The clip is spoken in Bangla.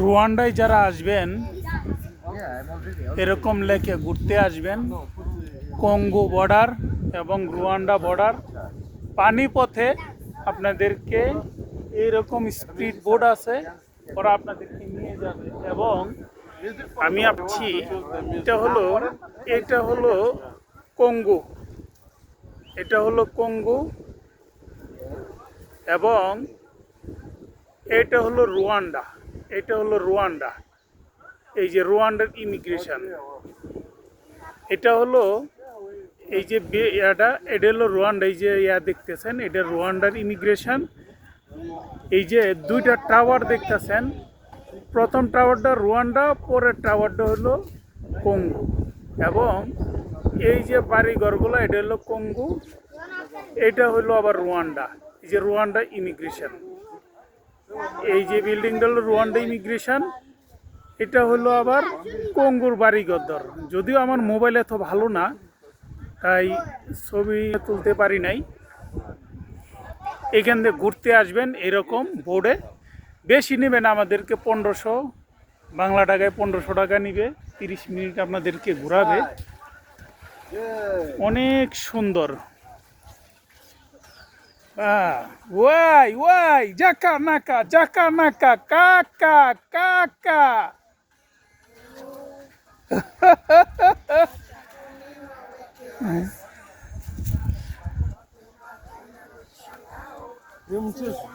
রুয়ান্ডায় যারা আসবেন, এরকম লেকে ঘুরতে আসবেন। কঙ্গো বর্ডার এবং রুয়ান্ডা বর্ডার। পানিপথে আপনাদেরকে এইরকম স্পিড বোর্ড আছে, ওরা আপনাদেরকে নিয়ে যাবে। এবং আমি ভাবছি, এটা হলো এটা হলো কঙ্গো। এটা হলো কঙ্গো এবং এটা হলো রুয়ান্ডা। এটা হলো রুয়ান্ডা। এই যে রুয়ান্ডার ইমিগ্রেশন। এটা হলো এই যে ইয়াটা, এটা হলো রুয়ান্ডা, এই যে ইয়া দেখতেছেন, এটা রুয়ান্ডার ইমিগ্রেশন। এই যে দুইটা টাওয়ার দেখতেছেন। প্রথম টাওয়ারটা রুয়ান্ডা, পরের টাওয়ারটা হলো কঙ্গু। এবং এই যে বাড়িঘরগুলো, এটা হলো কঙ্গু, এটা হলো আবার রুয়ান্ডা। এই যে রুয়ান্ডা ইমিগ্রেশন। এই যে বিল্ডিংটা হলো রুয়ান্ডা ইমিগ্রেশন এটা হলো আবার কঙ্গুর বাড়িঘর যদিও আমার মোবাইল এত ভালো না, তাই ছবি তুলতে পারি নাই। এখান থেকে ঘুরতে আসবেন এরকম বোর্ডে বেশি নেবেন আমাদেরকে পনেরোশো, বাংলা টাকায় পনেরোশো টাকা নিবে, তিরিশ মিনিট আপনাদেরকে ঘোরাবে। অনেক সুন্দর। Ah, uai, uai, jacanaca, jacanaca, caca, caca. Vemos isso?